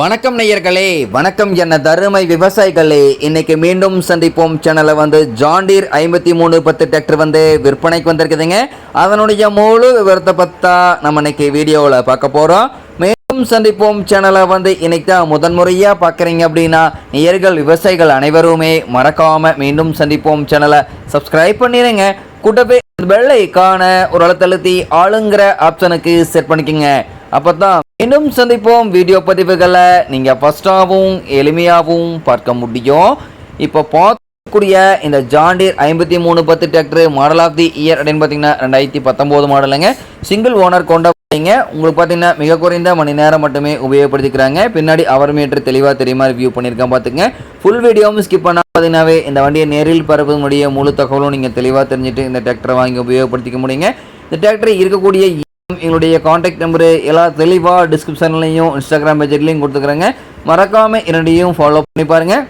வணக்கம் நேயர்களே வணக்கம் என்ன தருமை விவசாயிகளே. இன்னைக்கு மீண்டும் சந்திப்போம். சேனலை வந்து ஜாண்டீர் ஐம்பத்தி மூணு பத்து டிராக்டர் வந்து விற்பனைக்கு வந்திருக்குதுங்க. அதனுடைய முழு விவரத்தை பற்றா நம்ம இன்னைக்கு வீடியோவில் பார்க்க போகிறோம் மீண்டும் சந்திப்போம். சேனலை வந்து இன்னைக்கு தான் முதன்முறையாக பார்க்குறீங்க அப்படின்னா நேயர்கள் விவசாயிகள் அனைவருமே மறக்காமல் மீண்டும் சந்திப்போம். சேனலை சப்ஸ்கிரைப் பண்ணிடுங்க கூட்டவே வெள்ளைக்கான ஒரு அழுத்தழுத்தி ஆளுங்கிற ஆப்ஷனுக்கு செட் பண்ணிக்கோங்க. அப்போ தான் இன்னும் சந்திப்போம் வீடியோ பதிவுகளை. நீங்கள் ஃபஸ்ட்டாகவும் எளிமையாகவும் பார்க்க முடியும். இப்போ பார்க்கக்கூடிய இந்த ஜாண்டீர் ஐம்பத்தி மூணு பத்து tractor model of the year அப்படின்னு பார்த்தீங்கன்னா ரெண்டாயிரத்தி பத்தொம்போது மாடலுங்க சிங்கிள் ஓனர் கொண்ட வண்டிங்க. உங்களுக்கு பார்த்தீங்கன்னா மிக குறைந்த மணி நேரம் மட்டுமே உபயோகப்படுத்திக்கிறாங்க. பின்னாடி அவர் மீட்டர் தெளிவாக தெரியுமா ரிவ்யூ பண்ணியிருக்கேன் பார்த்துங்க ஃபுல் வீடியோவும் ஸ்கிப் பண்ணால் பார்த்தீங்கன்னாவே இந்த வண்டியை நேரில் பரப்புவதனுடைய முழு தகவலும் நீங்கள் தெளிவாக தெரிஞ்சுட்டு இந்த டிராக்டரை வாங்கி உபயோகப்படுத்திக்க முடியுங்க. இந்த டிராக்டர் இருக்கக்கூடிய எங்களுடைய காண்டாக்ட் நம்பரு எல்லா தெளிவாக டிஸ்கிரிப்ஷன்லையும் இன்ஸ்டாகிராம் பேஜ்லையும் கொடுத்துக்கிறேங்க. மறக்காமல் என்னுடையும் ஃபாலோ பண்ணி பாருங்கள்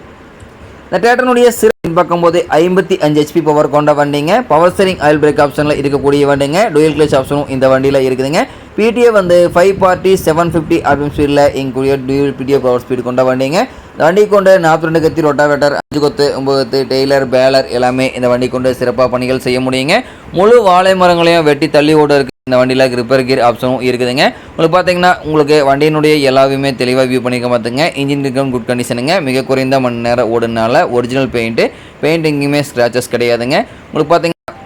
இந்த டேட்டனுடைய சிறப்பு பார்க்கும்போது ஐம்பத்தி அஞ்சு ஹெச்பி பவர் கொண்ட வண்டிங்க. பவர் ஸ்டரிங் ஆயில் பிரேக் ஆப்ஷனில் இருக்கக்கூடிய வண்டிங்க. டூயல் கிளச் ஆப்ஷனும் இந்த வண்டியில் இருக்குதுங்க. பிடிஏ வந்து five forty seven fifty RPM ஸ்பீடில் இங்கூடிய டியூல் பிடிஏ பவர் ஸ்பீடு கொண்ட வண்டிங்க. இந்த வண்டி கொண்டு நாற்பத்தி ரெண்டு கத்தி ரொட்டாவேட்டர் அஞ்சு கொத்து ஒம்பது கொத்து டெய்லர் பேலர் எல்லாமே இந்த வண்டி கொண்டு சிறப்பாக பணிகள் செய்ய முடியுங்க. முழு வாழை மரங்களையும் வெட்டி தள்ளி ஓட இந்த வண்டியில் ரிப்பேர் கியர் ஆப்ஷனும் இருக்குதுங்க. உங்களுக்கு பார்த்தீங்கன்னா உங்களுக்கு வண்டியினுடைய எல்லாவையுமே தெளிவாக வியூ பண்ணிக்க பார்த்துங்க இன்ஜின் இருக்கும் குட் கண்டிஷனுங்க மிக குறைந்த மணி நேரம் ஓடுனால ஒரிஜினல் பெயிண்ட்டு பெயிண்ட் எங்கேயுமே ஸ்க்ராச்சஸ் கிடையாதுங்க. உங்களுக்கு பார்த்தீங்கன்னா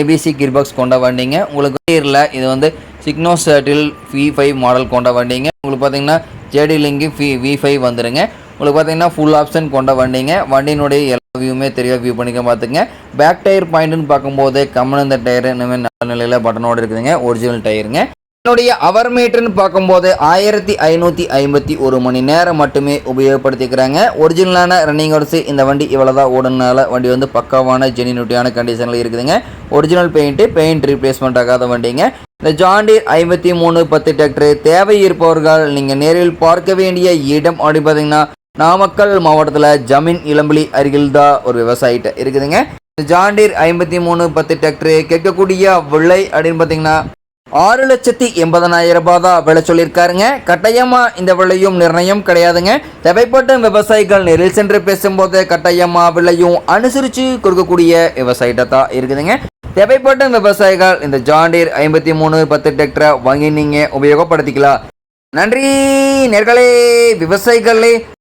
ஏபிசி கியர்பாக்ஸ் கொண்ட வண்டிங்க. உங்களுக்கு இயரில் இது வந்து சிக்னோ சர்டில் வி ஃபைவ் மாடல் கொண்ட வண்டிங்க. உங்களுக்கு பார்த்தீங்கன்னா JD link V V five வந்துடுங்க உங்களுக்கு பார்த்தீங்கன்னா ஃபுல் ஆப்ஷன் கொண்ட வண்டிங்க. வண்டியினுடைய வியூமே தெளிவாக வியூ பண்ணிக்க பார்த்துங்க பேக் டயர் பாயிண்ட்னு பார்க்கும்போது கம்மன் இந்த டயர் இனிமேல் நல்ல நிலையில் பட்டனோடு இருக்குதுங்க. ஒரிஜினல் டயருங்க என்னுடைய அவர் மீட்டர்னு பார்க்கும்போது ஆயிரத்தி ஐநூற்றி ஐம்பத்தி ஒரு மணி நேரம் மட்டுமே உபயோகப்படுத்திக்கிறாங்க. ஒரிஜினலான ரன்னிங் ஹவர்ஸு இந்த வண்டி இவ்வளோதான் ஓடுனால வண்டி வந்து பக்காவான ஜெனினிட்டியான கண்டிஷனில் இருக்குதுங்க. ஒரிஜினல் பெயிண்ட்டு பெயிண்ட் ரீப்ளேஸ்மெண்ட் ஆகாத வண்டிங்க. இந்த ஜாண்டீர் ஐம்பத்தி மூணு பத்து டிராக்டர் தேவை இருப்பவர்கள் நீங்கள் நேரில் பார்க்க வேண்டிய இடம் அப்படி பார்த்தீங்கன்னா நாமக்கல் மாவட்டத்தில் ஜமீன் இளம்பிலி அருகில் தான் ஒரு விவசாயிட்ட இருக்குதுங்க. இந்த ஜாண்டீர் ஐம்பத்தி மூணு பத்து டிராக்டர் கேட்கக்கூடிய விலை அப்படின்னு பார்த்தீங்கன்னா ஆறு லட்சத்தி எண்பதனாயிரம் ரூபாய் தான் விலை சொல்லியிருக்காருங்க. கட்டாயமாக இந்த விலையும் நிர்ணயம் கிடையாதுங்க. தேவைப்பட்ட விவசாயிகள் நேரில் சென்று பேசும்போது கட்டாயமாக விலையும் அனுசரித்து கொடுக்கக்கூடிய விவசாயிட்ட தான் இருக்குதுங்க. தேவைப்பட்ட விவசாயிகள் இந்த ஜாண்டீர் ஐம்பத்தி மூணு பத்து டிராக்டரை வாங்கி நீங்கள் உபயோகப்படுத்திக்கலாம். நன்றி நேர்களே விவசாயிகளே.